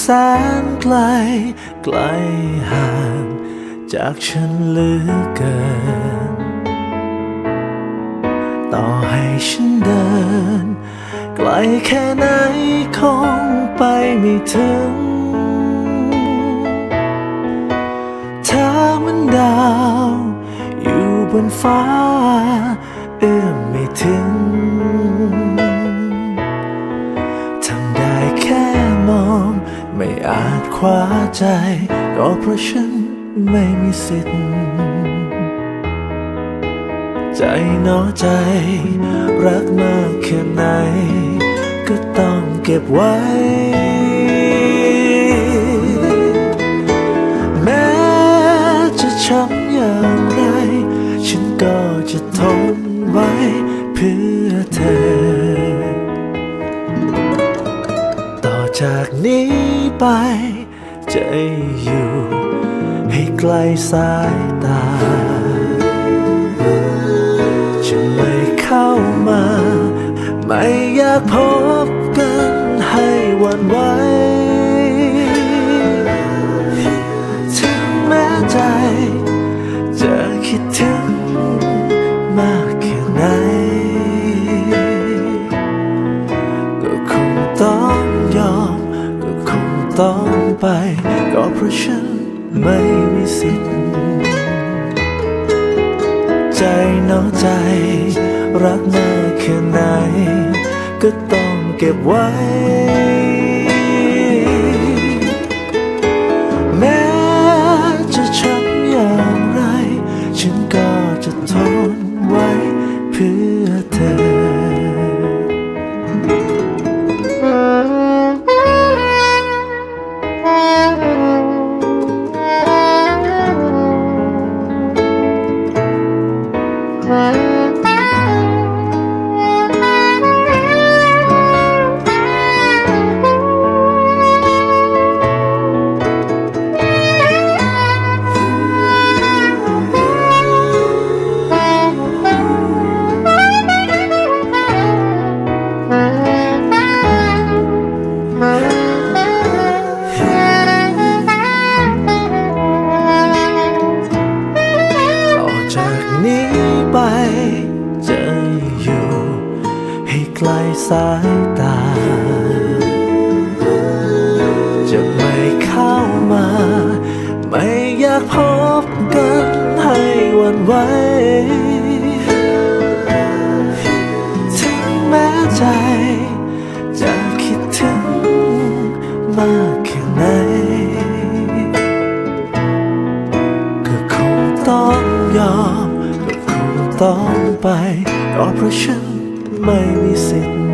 แสนไกล ไกลห่าง จากฉันเหลือเกิน ต่อให้ฉันเดิน ไกลแค่ไหนคงไปไม่ถึง เธอเหมันดาว อยู่บนฟ้า เอื้อมไม่ถึง ไม่อาจคว้าใจ ก็เพราะฉันไม่มีสิทธิ์ ใจหนอใจ รักมากแค่ไหน ก็ต้องเก็บไว้ แม้จะช้ำอย่างไร ฉันก็จะทนไว้เพื่อเธอ จากนี้ไป จะอยู่ ให้ไกลสายตา จะไม่เข้ามา ไม่อยากพบกันให้วันไว ก็เพราะฉันไม่มีสิทธิ์ ใจหนอใจ รักมากแค่ไหน ก็ต้องเก็บไว้ ให้ไกลสายตา จะไม่เข้ามา ไม่อยากพบกันให้วันไหวถึงแม้ใจ จะคิดถึงมากแค่ไหน ก็คงต้องยอม ก็คงต้องไปก็เพราะฉัน ไม่มีสิทธิ์